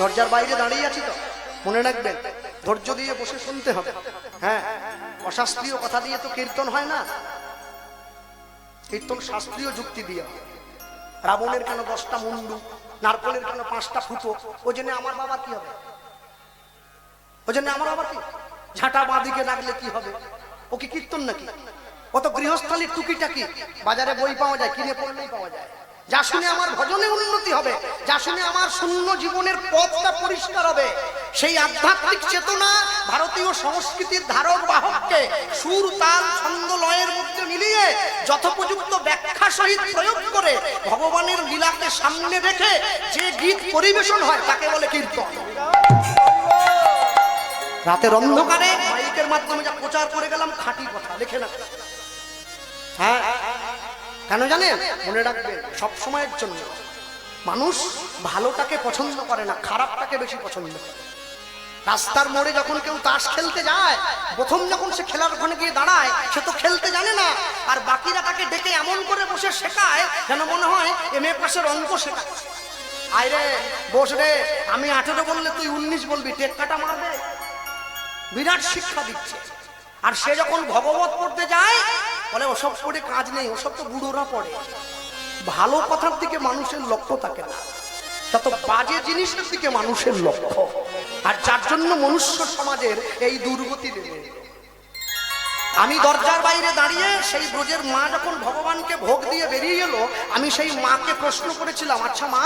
দরজার বাইরে দাঁড়িয়ে আছি তো। মনে রাখবেন, ধৈর্য দিয়ে বসে শুনতে হবে। হ্যাঁ অশাস্ত্রীয় কথা দিয়ে তো কীর্তন হয় না। কীর্তন শাস্ত্রীয় যুক্তি দিয়ে রাবণের কেন দশটা মুন্ডু, নারকলের কেন পাঁচটা ফুটো? ও জন্য আমার বাবা কি হবে? ও জন্য আমার বাবা কি? ঝাঁটা বাঁদিকে রাখলে কি হবে? ও কি কীর্তন নাকি? ও তো গৃহস্থালির টুকিটাকি। বাজারে বই পাওয়া যায়, কিনে পড়লেই পাওয়া যায়। যা শুনে আমার ভজনে উন্নতি হবে, যা শুনে আমার শূন্য জীবনের পথটা পরিষ্কার হবে। সেই আধ্যাত্মিক চেতনা ভারতীয় সংস্কৃতির ধারক বাহককে সুর, তাল, ছন্দ, লয়ের মধ্যে মিলিয়ে যথোপযুক্ত ব্যাখ্যা সহিত প্রয়োগ করে ভগবানের লীলাকে সামনে রেখে যে গীত পরিবেশন হয়, তাকে বলে কীর্তন। রাতের অন্ধকারে মাইকের মাধ্যমে যা প্রচার করে গেলাম, খাঁটি কথা, লিখে না। হ্যাঁ কেন জানেন মনে রাখবেন সব সময়ের জন্য। মানুষ ভালোটাকে পছন্দ করে না, খারাপটাকে বেশি পছন্দ করে। রাস্তার মোড়ে যখন কেউ তাস খেলতে যায়, প্রথম যখন সে খেলার ওখানে গিয়ে দাঁড়ায়, সে তো খেলতে জানে না। আর বাকিরা তাকে ডেকে এমন করে বসে শেখায়, যেন মনে হয় এম এ পাশের অঙ্ক শেখাচ্ছে আয় রে, বস রে, আমি আঠেরো বললে তুই উনিশ বলবি টেক্কাটা মারবে। বিরাট শিক্ষা দিচ্ছে। আর সে যখন ভগবত পড়তে যায় বলে, ওসব পড়ে কাজ নেই, ওসব তো বুড়োরা পড়ে। ভালো কথার দিকে মানুষের লক্ষ্য থাকে না। তত বাজে জিনিসের দিকে মানুষের লক্ষ্য। আর যার জন্য মনুষ্য সমাজের এই দুর্গতি এলো। আমি দরজার বাইরে দাঁড়িয়ে সেই ব্রজের মা যখন ভগবানকে ভোগ দিয়ে বেরিয়ে গেল আমি সেই মাকে প্রশ্ন করেছিলাম আচ্ছা মা,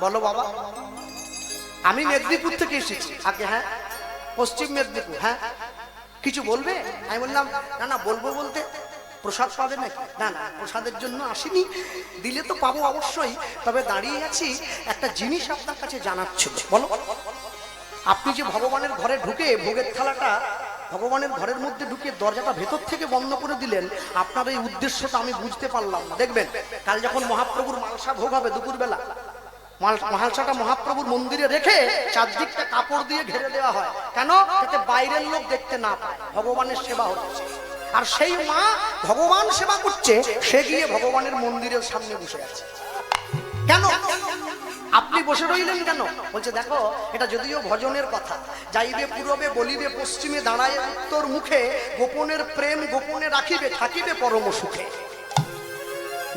বলো বাবা, আমি মেদিনীপুর থেকে এসেছি। আগে হ্যাঁ পশ্চিম মেদিনীপুর হ্যাঁ কিছু বলবে? আমি বললাম, না না, বলব বলতে প্রসাদ পাবে নাকি? না না, প্রসাদের জন্য আসিনি। দিলে তো পাবো অবশ্যই, তবে দাঁড়িয়ে আছি, একটা জিনিস আপনার কাছে জানাচ্ছিল বলো। আপনি যে ভগবানের ঘরে ঢুকে ভোগের থালাটা, ভগবানের ঘরের মধ্যে ঢুকে দরজাটা ভেতর থেকে বন্ধ করে দিলেন, আপনার এই উদ্দেশ্যটা আমি বুঝতে পারলাম না। দেখবেন, কাল যখন মহাপ্রভুর মালসা ভোগ হবে দুপুরবেলা, মাল- মালসাটা মহাপ্রভুর মন্দিরে রেখে চারদিকটা কাপড় দিয়ে ঘেরে দেওয়া হয়। কেন? বাইরের লোক দেখতে না পায়। ভগবানের সেবা হচ্ছে। আর সেই মা ভগবান সেবা করছে, সে গিয়ে ভগবানের মন্দিরের সামনে বসে আছে। কেন? আপনি বসে রইলেন কেন? বলছে, দেখো, এটা যদিও ভজনের কথা, যাইবে পূরবে, বলিবে পশ্চিমে, দাঁড়ায় উত্তর মুখে, গোপনের প্রেম গোপনে রাখিবে, থাকিবে পরম সুখে।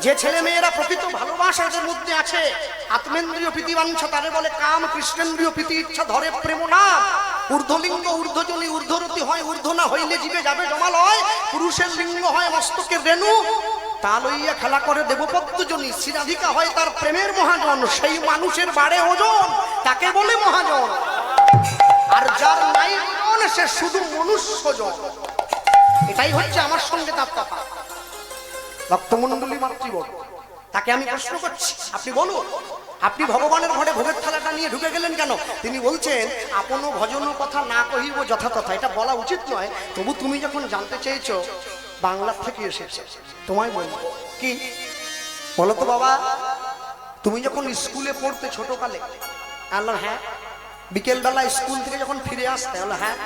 যে ছেলে মেয়েরা প্রকৃত ভালোবাসা মধ্যে আছে, আত্মেন্দ্রীয় প্রীতিবাঞ্ছা, তারে বলে কাম, কৃষ্ণেন্দ্রীয় প্রীতি ইচ্ছা ধরে প্রেম না ঊর্ধ্বলিঙ্গ, ঊর্ধ্বজনী, ঊর্ধ্বরতি হয় ঊর্ধ্ব না হইলে জীবে যাবে জমালয়, পুরুষের লিঙ্গ হয় মস্তকের রেণু। তা লইয়া খেলা করে দেবপত্যজনী শ্রীরাধিকা হয় তার প্রেমের মহাজন, সেই মানুষের বাড়ে ওজন, তাকে বলে মহাজন। আর যার নাই সে শুধু মনুষ্যজন। এটাই হচ্ছে আমার সঙ্গে তার কথা। রক্তমণ্ডলী মাতৃবর্গ। তাকে আমি প্রশ্ন করছি। আপনি বলুন, আপনি ভগবানের ঘরে ভোগের থালাটা নিয়ে ঢুকে গেলেন কেন? তিনি বলছেন আপন ভজন কথা না কহিব যথাতথা। এটা বলা উচিত নয়, তবু তুমি যখন জানতে চেয়েছো, বাংলার থেকে এসেছে। তোমায় বলব, কি? বলো তো বাবা, তুমি যখন স্কুলে পড়তে ছোটকালে, আল্লাহ হ্যাঁ? বিকেলবেলা স্কুল থেকে যখন ফিরে আসতে হলো হ্যাঁ?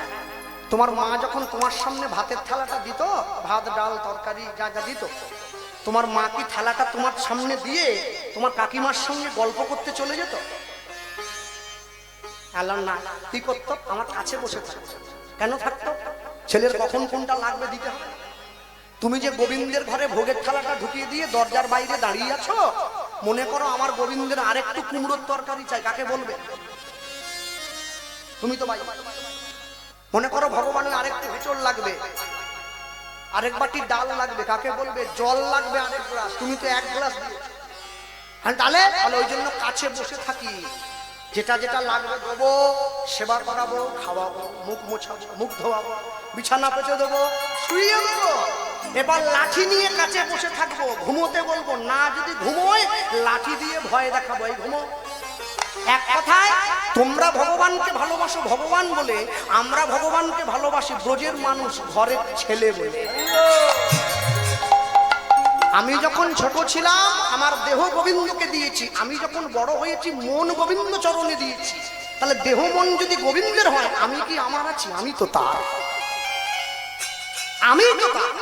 তোমার মা যখন তোমার সামনে ভাতের থালাটা দিত, ভাত, ডাল, তরকারি যা যা দিত তোমার মা কি থালাটা তোমার সামনে দিয়ে তোমার কাকিমার সঙ্গে গল্প করতে চলে যেত? আল্লাহ না, কি করতো? আমার কাছে বসে কেন থাকতো? ছেলের কখন কোনটা লাগবে দিতে হবে তুমি যে গোবিন্দের ঘরে ভোগের থালাটা ঢুকিয়ে দিয়ে দরজার বাইরে দাঁড়িয়ে আছো, মনে করো আমার গোবিন্দের আরেকটু কুমড়োর তরকারি চাই, কাকে বলবে? তুমি তো মনে করো ভগবানের আরেকটু হেঁচড় লাগবে। আরেক বাটি ডাল লাগবে, কাকে বলবে? জল লাগবে আরেক গ্লাস, তুমি তো এক গ্লাস আর তাহলে তাহলে ওই জন্য কাছে বসে থাকি। যেটা যেটা লাগবে দেবো, সেবা করাবো, খাওয়াবো, মুখ মোছাবো, মুখ ধোয়াবো, বিছানা পেঁচে দেবো শুয়ে দেবো এবার লাঠি নিয়ে কাছে বসে থাকব, ঘুমোতে বলব, না, যদি ঘুমোয়, লাঠি দিয়ে ভয় দেখাবো। এই ঘুমো। এক কথায়, তোমরা ভগবানকে ভালোবাসো ভগবান বলে, আমরা ভগবানকে ভালোবাসি ব্রজের মানুষ ঘরের ছেলে বলে। আমি যখন ছোট ছিলাম, আমার দেহ গোবিন্দকে দিয়েছি। আমি যখন বড় হয়েছি, মন গোবিন্দ চরণে দিয়েছি। তাহলে দেহ মন যদি গোবিন্দের হয়, আমি কি আমার আছি? আমি তো তার। আমি তো তার।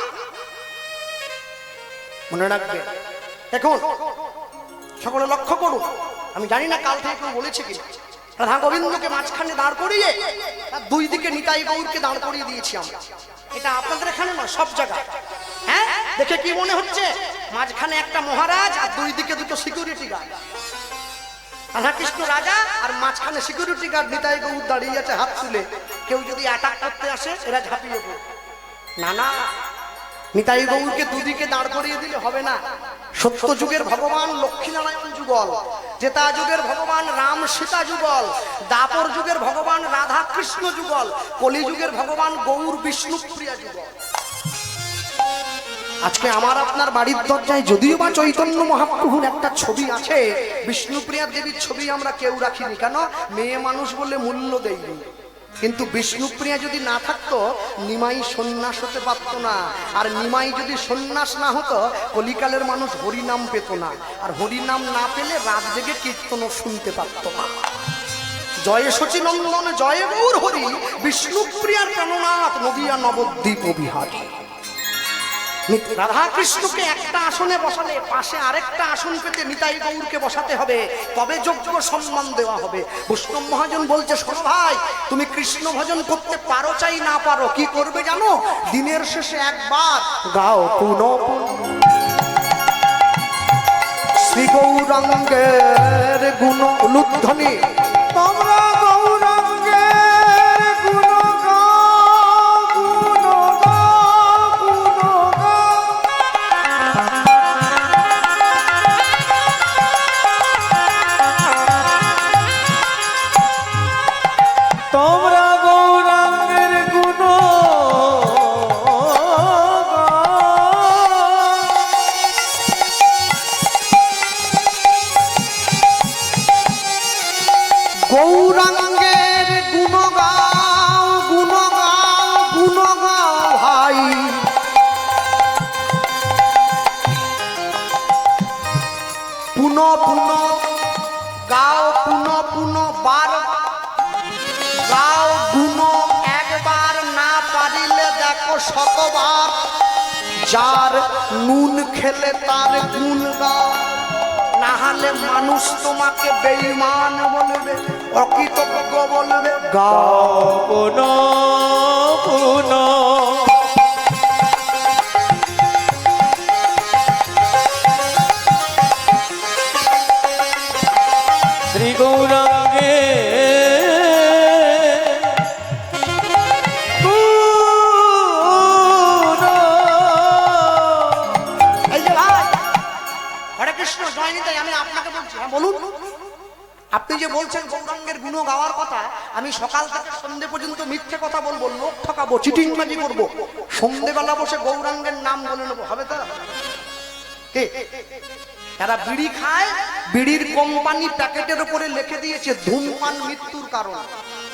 মনে রাখবে? দেখুন সকলে লক্ষ্য করুন। আমি জানি না কাল থেকে কেউ বলেছে কিনা। রাধা গোবিন্দকে মাঝখানে দাঁড় করিয়ে দুই দিকে নিতাই গৌরকে দাঁড় করিয়ে দিয়েছি আমরা। এটা আপনাদের এখানে না সব জায়গায়। হ্যাঁ? দেখে কি মনে হচ্ছে? মাঝখানে একটা মহারাজ আর দুই দিকে দুটো সিকিউরিটি গার্ড রাধাকৃষ্ণ রাজা আর মাঝখানে সিকিউরিটি গার্ড নিতাই গৌর দাঁড়িয়ে আছে হাত তুলে। কেউ যদি অ্যাটাক করতে আসে, এরা ঝাঁপিয়ে পড়ে না না। নিতাই গৌরকে দুদিকে দাঁড় করিয়ে দিলে হবে না। সত্য যুগের ভগবান লক্ষ্মীনারায়ণ যুগল জেতা যুগের ভগবান রাম সীতা যুগল, দাপর যুগের ভগবান রাধা কৃষ্ণ যুগল কলি যুগের ভগবান গৌর বিষ্ণুপ্রিয়া যুগল। আজকে আমার আপনার বাড়ির দরজায় যদিও বা চৈতন্য মহাপ্রভুর একটা ছবি আছে, বিষ্ণুপ্রিয়া দেবীর ছবি আমরা কেউ রাখিনি। কেন? মেয়ে মানুষ বলে মূল্য দেয়নি কিন্তু বিষ্ণুপ্রিয়া যদি না থাকতো, নিমাই সন্ন্যাস হতে পারত না। আর নিমাই যদি সন্ন্যাস না হতো, কলিকালের মানুষ হরিনাম পেত না। আর হরিনাম না পেলে রাত জেগে কীর্তনও শুনতে পারত না। জয় শচীনন্দন, জয় গৌর হরি, বিষ্ণুপ্রিয়ার কেননাথ নদিয়া নবদ্বীপ বিহারী রাধা কৃষ্ণকে একটা আসনে বসালে, পাশে আরেকটা আসন পেতে নিতাই গৌরকে বসাতে হবে। তবে যোগ্য সম্মান দেওয়া হবে। বৈষ্ণব মহাজন বলছে, শোনো ভাই, তুমি কৃষ্ণ ভজন করতে পারো চাই না পারো, কি করবে জানো? দিনের শেষে একবার গাও পুন শ্রী গৌরাঙ্গের গৌরাঙ্গের গুণ গাও গুণ গাও গুণ গাও ভাই। পুন পুন, গাও, পুন পুন, বার। গাও, গুণ, একবার না পারিলে দেখো শতবার। যার নুন খেলে তার গুণ গাও, না হলে মানুষ তোমাকে বেঈমান বলবে। অকৃতজ্ঞ বলবে গাও পুন গৌরাঙ্গের গাওয়ার কথা আমি সকাল থেকে সন্ধে পর্যন্ত মিথ্যে কথা বলব লোক ঠকাবো চিটিংবাজি করব। সন্ধেবেলা বসে গৌরাঙ্গের নাম বলে নেব হবে তো? কে? তারা বিড়ি খায় বিড়ির কোম্পানি প্যাকেটের উপরে লিখে দিয়েছে ধূমপান মৃত্যুর কারণ।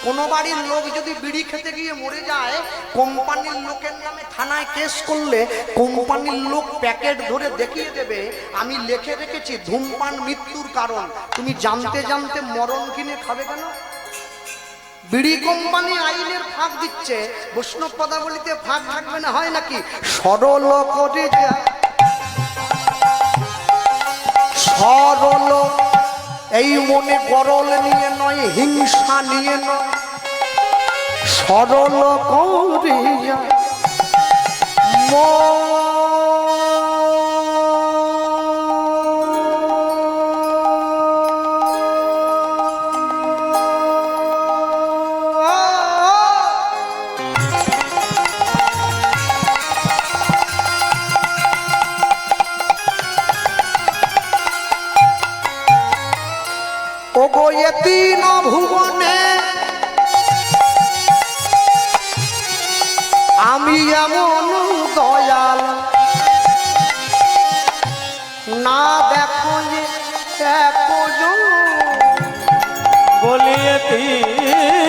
কোন বাড়ির লোক যদি বিড়ি খেতে গিয়ে মরে যায়, কোম্পানির লোকের নামে থানায় কেস করলে কোম্পানির লোক প্যাকেট ধরে দেখিয়ে দেবে, আমি লিখে রেখেছি ধূমপান মৃত্যুর কারণ। তুমি জানতে জানতে মরণ কিনে খাবে কেন? বিড়ি কোম্পানি আইনের ফাঁক দিচ্ছে বৈষ্ণব পদাবলিতে ফাঁক থাকবে না, হয় নাকি? সরল করে যা সরল এই মনে গরল নিয়ে নয় হিংসা নিয়ে নয়। সরল করিয়া মন ওগো এ তিন ভুবনে। আমি এমন দয়াল। না দেখো বলিয়ে তিন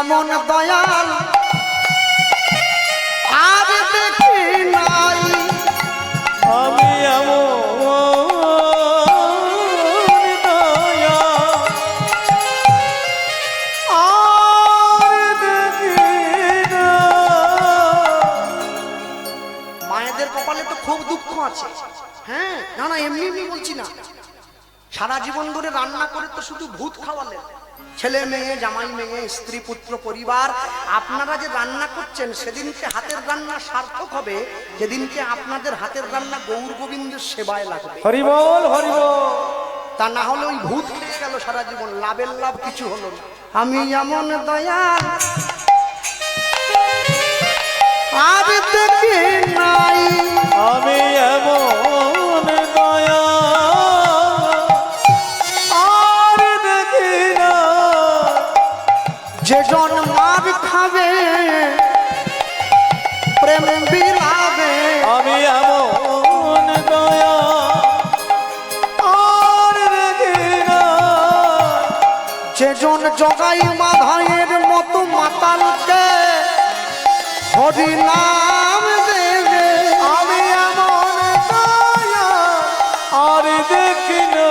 এমন দয়াল আর দেখি নাই। আমি এমন। মায়েদের কপালে তো খুব দুঃখ আছে। হ্যাঁ না না এমনি এমনি বলছি না। সারা জীবন ধরে রান্না করে তো শুধু ভূত খাওয়ালেন। ছেলে মেয়ে জামাই মেয়ে স্ত্রী পুত্র পরিবার আপনারা যে রান্না করছেন সেদিনকে হাতের রান্না সার্থক হবে। যেদিনকে আপনাদের হাতের রান্না গৌর গোবিন্দের সেবায় লাগবে। হরি বল হরি তা না হলে ওই ভূত খেয়ে গেল সারা জীবন। লাভের লাভ কিছু হলো না। আমি এমন দয়াল আজ নাই। আমি এমন যে জন জগাই মাধায়ের মতো মাতালকে। হরি নাম দেবে, আমি এমন আর দেখি না।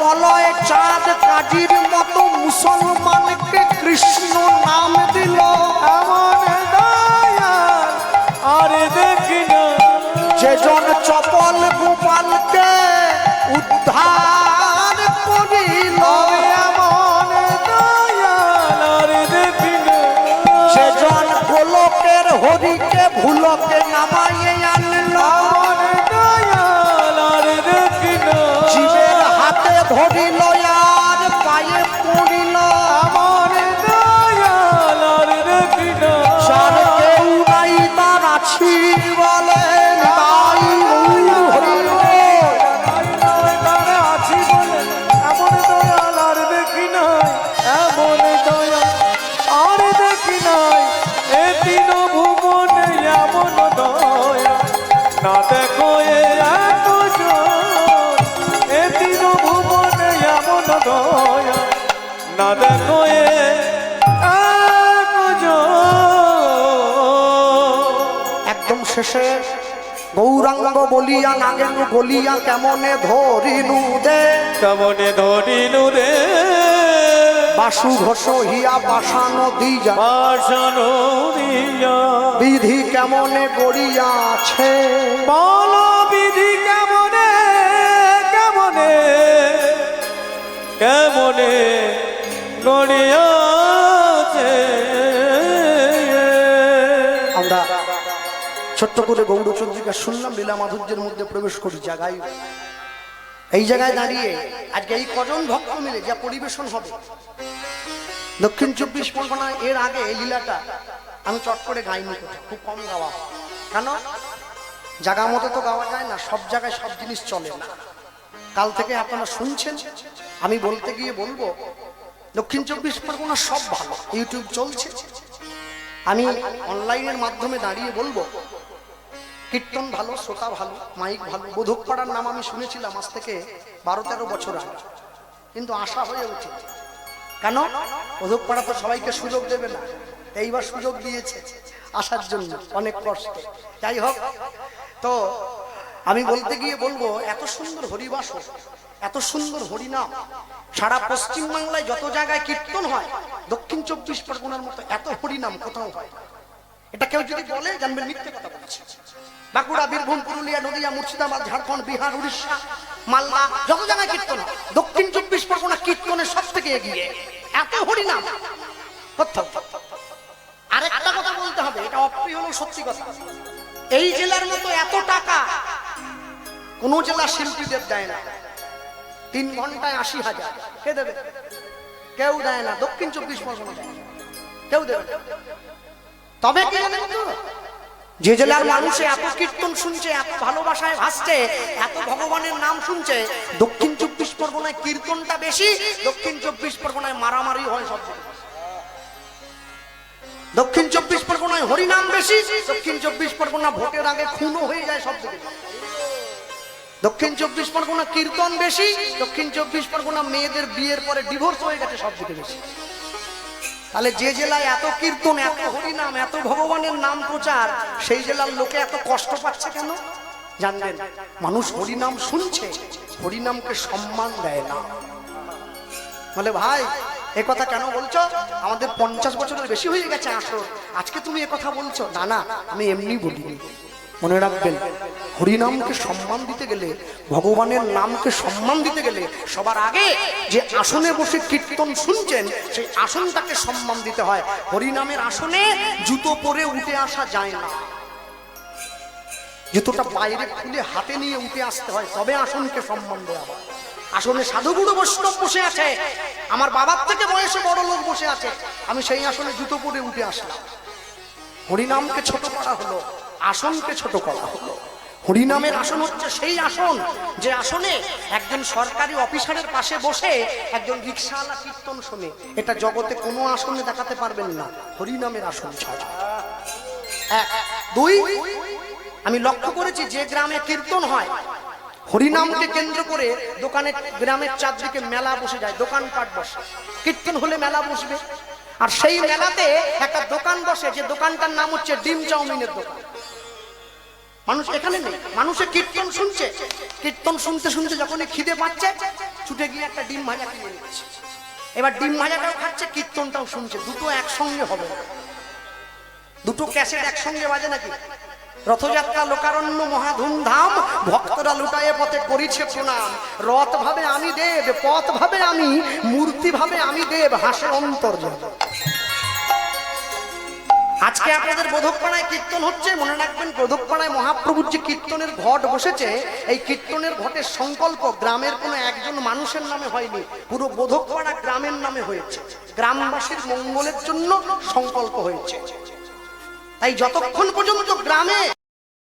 মলয় চাঁদ কাজির মতো মুসলমানকে কৃষ্ণ নাম ধরিল আর পায়ে পড়িল না যার কেউ নাই তার আছি বলে তাই দয়া না দেখো এ একদম শেষে গৌরাঙ্গ বলিয়া নাগেন গলিয়া কেমনে ধরিনু দে কেমনে ধরিনু রে? বাসু ঘোষ হিয়া বাসানো দিয়া। বাসনো দিয়া। বিধি কেমনে গড়িয়াছে বল কেমনে গড়িয়াছে? আমরা ছোট্ট করে গৌরচন্দ্রিকা শুনলাম লীলা মাধুর্যের মধ্যে প্রবেশ করি জায়গায়। এই জায়গায় দাঁড়িয়ে আজকে এই কজন ভক্ত মিলে যা পরিবেশন হবে। দক্ষিণ চব্বিশ পরগনায় এর আগে এই লীলাটা আমি চট করে গাইনি খুব কম গাওয়া। কেন? জায়গা মতো তো গাওয়া যায় না, সব জায়গায় সব জিনিস চলে না। কাল থেকে আপনারা শুনছেন, আমি বলতে গিয়ে বলব, দক্ষিণ চব্বিশ পরগনা সব ভালো, ইউটিউব চলছে। আমি অনলাইনের মাধ্যমে দাঁড়িয়ে বলব, কীর্তন ভালো, শ্রোতা ভালো, মাইক ভালো বোধক পাড়ার নাম আমি শুনেছিলাম আজ থেকে বারো তেরো বছর আগে, কিন্তু আশা হয়ে ওঠে কেন? বোধক পাড়া তো সবাইকে সুযোগ দেবে না, এইবার সুযোগ দিয়েছে আসার জন্য অনেক কষ্ট। যাই হোক, তো আমি বলতে গিয়ে বলব, এত সুন্দর হরিবাস এত সুন্দর হরিনাম, সারা পশ্চিম বাংলায় যত জায়গায় কীর্তন হয়, দক্ষিণ চব্বিশ পরগনার মতো এত হরিনাম কোথাও হয় এটা কেউ যদি বলে, জানবেন মিথ্যে কথা বলছে। বাঁকুড়া, বীরভূম, পুরুলিয়া, নদিয়া, মুর্শিদাবাদ, ঝাড়খণ্ড, বিহার, উড়িষ্যা, মালদা, যত জায়গায় কীর্তন দক্ষিণ চব্বিশ পরগনা কীর্তনের সব থেকে এগিয়ে। এত হরিনাম। কোথাও। আরেকটা কথা বলতে হবে, এটা অপ্রিয় হলেও সত্যি কথা। এই জেলার মতো এত টাকা কোন জেলা শিল্পীদের দেয় না। তিন ঘন্টায় আশি হাজার। কে দেবে? কেউ দেয় না। দক্ষিণ চব্বিশ পরগনা। কেউ দেবে তবে কি যে জেলার মানুষে এত কীর্তন শুনছে, এত ভালোবাসায় ভাসছে, এত ভগবানের নাম শুনছে, দক্ষিণ চব্বিশ পরগনায় কীর্তনটা বেশি, দক্ষিণ চব্বিশ পরগনায় মারামারি হয় সব দক্ষিণ চব্বিশ পরগনায় হরিনাম বেশি, দক্ষিণ চব্বিশ পরগনা ভোটের আগে খুনও হয়ে যায় সব থেকে দক্ষিণ চব্বিশ পরগনা কীর্তন বেশি, দক্ষিণ চব্বিশ পরগনা মেয়েদের বিয়ের পরে ডিভোর্স হয়ে গেছে সব থেকে বেশি। তাহলে যে জেলায় এত কীর্তন, এত হরিনাম, এত ভগবানের নাম প্রচার, সেই জেলার লোকে এত কষ্ট পাচ্ছে কেন? জানবেন, মানুষ হরিনাম শুনছে, হরিনামকে সম্মান দেয় না। বলে, ভাই, এ কথা কেন বলছো? আমাদের পঞ্চাশ বছরের বেশি হয়ে গেছে আসর। আজকে তুমি এ কথা বলছো? না না, আমি এমনি বলিনি। মনে রাখবেন, হরিনামকে সম্মান দিতে গেলে, ভগবানের নামকে সম্মান দিতে গেলে সবার আগে যে আসনে বসে কীর্তন শুনছেন, সেই আসনটাকে সম্মান দিতে হয়। হরিনামের আসনে জুতো পরে উঠে আসা যায় না। জুতোটা বাইরে খুলে হাতে নিয়ে উঠে আসতে হয়, তবে আসনকে সম্মান দেওয়া হয়। আসনে সাধুগুরু বৈষ্ণব বসে আছে, আমার বাবার থেকে বয়সে বড় লোক বসে আছে, আমি সেই আসনে জুতো পরে উঠে আসলাম। হরিনামকে ছোট করা হলো আসনকে ছোট করা হলো। হরিনামের আসন হচ্ছে সেই আসন যে আসনে একজন সরকারি অফিসারের পাশে বসে একজন রিক্সাওয়ালা কীর্তন শোনে। এটা জগতে কোনো আসনে দেখাতে পারবেন না হরিনামের আসন ছাড়া। এক দুই আমি লক্ষ্য করেছি যে গ্রামে কীর্তন হয় হরিনামকে কেন্দ্র করে দোকানে গ্রামের চারদিকে মেলা বসে যায় দোকানপাট বসে। কীর্তন হলে মেলা বসবে। আর সেই মেলাতে একটা দোকান বসে যে দোকানটার নাম হচ্ছে ডিম চাউমিনের দোকান। মানুষ এখানে নেই। মানুষে কীর্তন শুনছে। কীর্তন শুনতে শুনতে যখনই খিদে পাচ্ছে, ছুটে গিয়ে একটা ডিম ভাজা কিনে নিচ্ছে এবার ডিম ভাজাটাও খাচ্ছে, কীর্তনটাও শুনছে। দুটো একসঙ্গে হবে। দুটো ক্যাসেট একসঙ্গে বাজে নাকি? রথযাত্রা, লোকারণ্য মহা ধুমধাম ভক্তরা লুটায়ে পথে করিছে প্রণাম। রথ ভাবে আমি দেব, পথ ভাবে আমি, মূর্তি ভাবে আমি দেব, হাসে অন্তর আজকে আপনাদের বোধকপাড়ায় কীর্তন হচ্ছে, মনে রাখবেন, বোধকপাড়ায় মহাপ্রভুর যে কীর্তনের ঘট বসেছে, এই কীর্তনের ঘটের সংকল্প গ্রামের কোনো একজন মানুষের নামে হয়নি, পুরো বোধকপাড়া গ্রামের নামে হয়েছে। গ্রামবাসীর মঙ্গলের জন্য সংকল্প হয়েছে। তাই যতক্ষণ পর্যন্ত গ্রামে